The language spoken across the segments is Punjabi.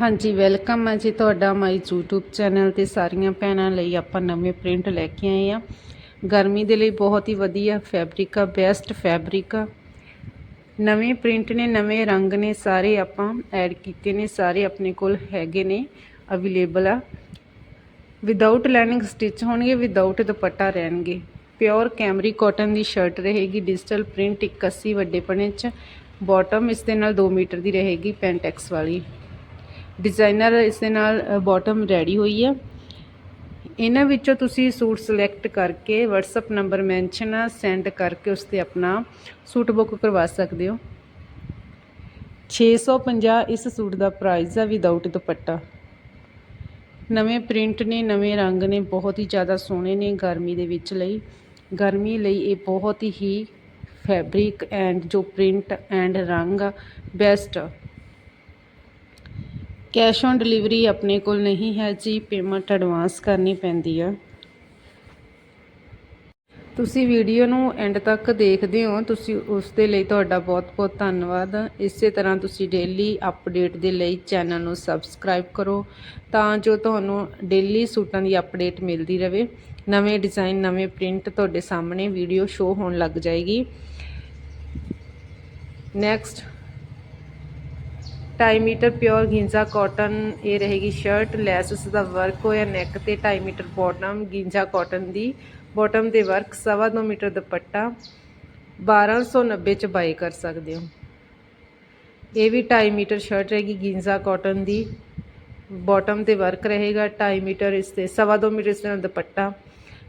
ਹਾਂਜੀ ਵੈਲਕਮ ਹੈ ਜੀ ਤੁਹਾਡਾ ਮਾਈ YouTube ਚੈਨਲ ਤੇ ਸਾਰੀਆਂ ਭੈਣਾਂ ਲਈ ਆਪਾਂ ਨਵੇਂ ਪ੍ਰਿੰਟ ਲੈ ਕੇ ਆਏ ਆ। ਗਰਮੀ ਦੇ ਲਈ ਬਹੁਤ ਹੀ ਵਧੀਆ ਫੈਬਰਿਕ ਆ ਬੈਸਟ ਫੈਬਰਿਕ ਆ। ਨਵੇਂ ਪ੍ਰਿੰਟ ਨੇ, ਨਵੇਂ ਰੰਗ ਨੇ, ਸਾਰੇ ਆਪਾਂ ਐਡ ਕੀਤੇ ਨੇ, ਸਾਰੇ ਆਪਣੇ ਕੋਲ ਹੈਗੇ ਨੇ ਅਵੇਲੇਬਲ ਆ। ਵਿਦਆਊਟ ਲਾਈਨਿੰਗ ਸਟਿਚ ਹੋਣਗੇ ਵਿਦਆਊਟ ਦੁਪੱਟਾ ਰਹਿਣਗੇ। ਪਿਓਰ ਕੈਮਰੀ ਕਾਟਨ ਦੀ ਸ਼ਰਟ ਰਹੇਗੀ ਡਿਜੀਟਲ ਪ੍ਰਿੰਟ 81 ਵੱਡੇ ਪਣੇ ਚ। ਬਾਟਮ ਇਸ ਦੇ ਨਾਲ 2 ਮੀਟਰ ਦੀ ਰਹੇਗੀ ਪੈਂਟੈਕਸ ਵਾਲੀ। ਡਿਜ਼ਾਈਨਰ ਇਸ ਦੇ ਨਾਲ ਬਾਟਮ ਰੈਡੀ ਹੋਈ ਹੈ। ਇਹਨਾਂ ਵਿੱਚੋਂ ਤੁਸੀਂ ਸੂਟ ਸਿਲੈਕਟ ਕਰਕੇ WhatsApp ਨੰਬਰ ਮੈਂਸ਼ਨ ਆ ਸੈਂਡ ਕਰਕੇ ਉਸ ਤੇ ਆਪਣਾ ਸੂਟ ਬੁੱਕ ਕਰਵਾ ਸਕਦੇ ਹੋ। 650 ਇਸ ਸੂਟ ਦਾ ਪ੍ਰਾਈਸ ਆ ਵਿਦਆਊਟ ਦੁਪੱਟਾ। ਨਵੇਂ ਪ੍ਰਿੰਟ ਨੇ, ਨਵੇਂ ਰੰਗ ਨੇ, ਬਹੁਤ ਹੀ ਜ਼ਿਆਦਾ ਸੋਹਣੇ ਨੇ ਗਰਮੀ ਦੇ ਵਿੱਚ ਲਈ। ਗਰਮੀ ਲਈ ਇਹ ਬਹੁਤ ਹੀ ਫੈਬਰਿਕ ਐਂਡ ਜੋ ਪ੍ਰਿੰਟ ਐਂਡ ਰੰਗ ਬੈਸਟ ਕੈਸ਼ ਔਨ ਡਿਲੀਵਰੀ ਆਪਣੇ ਕੋਲ ਨਹੀਂ ਹੈ ਜੀ, ਪੇਮੈਂਟ ਐਡਵਾਂਸ ਕਰਨੀ ਪੈਂਦੀ ਆ। ਤੁਸੀਂ ਵੀਡੀਓ ਨੂੰ ਐਂਡ ਤੱਕ ਦੇਖਦੇ ਹੋ, ਤੁਸੀਂ ਉਸ ਦੇ ਲਈ ਤੁਹਾਡਾ ਬਹੁਤ-ਬਹੁਤ ਧੰਨਵਾਦ। ਇਸੇ ਤਰ੍ਹਾਂ ਤੁਸੀਂ ਡੇਲੀ ਅਪਡੇਟ ਦੇ ਲਈ ਚੈਨਲ ਨੂੰ ਸਬਸਕ੍ਰਾਈਬ ਕਰੋ, ਤਾਂ ਜੋ ਤੁਹਾਨੂੰ ਡੇਲੀ ਸੂਟਾਂ ਦੀ ਅਪਡੇਟ ਮਿਲਦੀ ਰਹੇ ਨਵੇਂ ਡਿਜ਼ਾਈਨ, ਨਵੇਂ ਪ੍ਰਿੰਟ ਤੁਹਾਡੇ ਸਾਹਮਣੇ ਵੀਡੀਓ ਸ਼ੋ ਹੋਣ ਲੱਗ ਜਾਏਗੀ। ਨੈਕਸਟ 2.5 ਮੀਟਰ ਪਿਓਰ ਗਿੰਜਾ ਕਾਟਨ, ਇਹ ਰਹੇਗੀ ਸ਼ਰਟ, ਲੈਸ, ਉਸ ਦਾ ਵਰਕ ਹੋਇਆ ਨੈਕ ਤੇ 2.5 ਮੀਟਰ ਬਾਟਮ ਗਿੰਜਾ ਕਾਟਨ ਦੀ। ਬਾਟਮ ਤੇ ਵਰਕ 2.5 ਮੀਟਰ ਦੁਪੱਟਾ 1290 ਚ ਬਾਈ ਕਰ ਸਕਦੇ ਹੋ। ਇਹ ਵੀ 2.5 ਮੀਟਰ ਸ਼ਰਟ ਰਹੇਗੀ ਗਿੰਜਾ ਕਾਟਨ ਦੀ। ਬਾਟਮ ਤੇ ਵਰਕ ਰਹੇਗਾ 2.5 ਮੀਟਰ, ਇਸ ਤੇ 2.5 ਮੀਟਰ ਇਸ ਨਾਲ ਦੁਪੱਟਾ।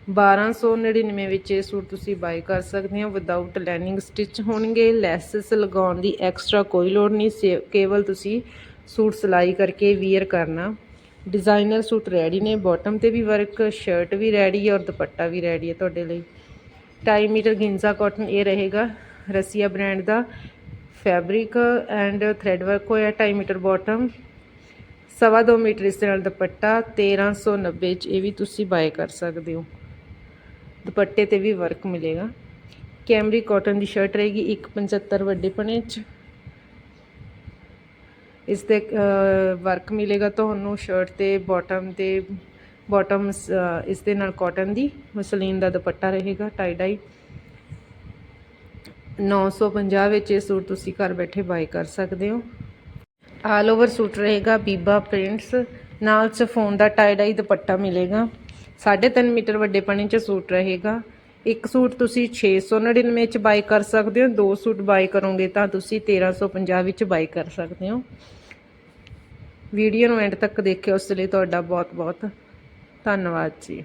1299 ਵਿੱਚ ਇਹ ਸੂਟ ਤੁਸੀਂ ਬਾਈ ਕਰ ਸਕਦੇ ਹੋ। ਵਿਦਆਊਟ ਲਾਈਨਿੰਗ ਸਟਿਚ ਹੋਣਗੇ, ਲੈਸਸ ਲਗਾਉਣ ਦੀ ਐਕਸਟਰਾ ਕੋਈ ਲੋੜ ਨਹੀਂ। ਸੇ- ਕੇਵਲ ਤੁਸੀਂ ਸੂਟ ਸਿਲਾਈ ਕਰਕੇ ਵੀਅਰ ਕਰਨਾ। ਡਿਜ਼ਾਈਨਰ ਸੂਟ ਰੈਡੀ ਨੇ ਬਾਟਮ ਤੇ ਵੀ ਵਰਕ ਸ਼ਰਟ ਵੀ ਰੈਡੀ ਹੈ ਔਰ ਦੁਪੱਟਾ ਵੀ ਰੈਡੀ ਹੈ ਤੁਹਾਡੇ ਲਈ। 2.5 ਮੀਟਰ ਗਿੰਜ਼ਾ ਕਾਟਨ ਇਹ ਰਹੇਗਾ ਰਸੀਆ ਬ੍ਰਾਂਡ ਦਾ। ਫੈਬਰਿਕ ਐਂਡ ਥ੍ਰੈਡ ਵਰਕ ਹੋਇਆ 2.5 ਮੀਟਰ ਬਾਟਮ ਸਵਾ ਦੋ ਮੀਟਰ ਇਸ ਦੇ ਨਾਲ ਦੁਪੱਟਾ 1390 ਚ ਇਹ ਵੀ ਤੁਸੀਂ ਬਾਏ ਕਰ ਸਕਦੇ ਹੋ। ਦੁਪੱਟੇ ਤੇ ਵੀ ਵਰਕ ਮਿਲੇਗਾ। ਕੈਮਰੀ ਕਾਟਨ ਦੀ ਸ਼ਰਟ ਰਹੇਗੀ 175 ਵੱਡੇ ਪਣੇ ਚ। ਇਸ ਤੇ ਵਰਕ ਮਿਲੇਗਾ ਤੁਹਾਨੂੰ ਸ਼ਰਟ ਤੇ ਬਾਟਮ ਤੇ ਬਾਟਮ ਇਸ ਦੇ ਨਾਲ ਕਾਟਨ ਦੀ। ਮਸਲੀਨ ਦਾ ਦੁਪੱਟਾ ਰਹੇਗਾ ਟਾਈ ਡਾਈ 950 ਵਿੱਚ ਇਹ ਸੂਟ ਤੁਸੀਂ ਘਰ ਬੈਠੇ ਬਾਈ ਕਰ ਸਕਦੇ ਹੋ। ਆਲ ਓਵਰ ਸੂਟ ਰਹੇਗਾ ਬੀਬਾ ਪ੍ਰਿੰਟਸ ਨਾਲ ਸਫੋਨ ਦਾ ਟਾਈ ਡਾਈ ਦੁਪੱਟਾ ਮਿਲੇਗਾ। 3.5 ਮੀਟਰ ਵੱਡੇ ਪਣੇ ਚ ਸੂਟ ਰਹੇਗਾ। ਇੱਕ ਸੂਟ ਤੁਸੀਂ 699 ਚ ਬਾਈ ਕਰ ਸਕਦੇ ਹੋ, ਦੋ ਸੂਟ ਬਾਈ ਕਰੋਗੇ ਤਾਂ ਤੁਸੀਂ 1350 ਵਿੱਚ ਬਾਈ ਕਰ ਸਕਦੇ ਹੋ। ਵੀਡੀਓ ਨੂੰ ਐਂਡ ਤੱਕ ਦੇਖਿਓ ਉਸ ਲਈ ਤੁਹਾਡਾ ਬਹੁਤ ਬਹੁਤ ਧੰਨਵਾਦ ਜੀ।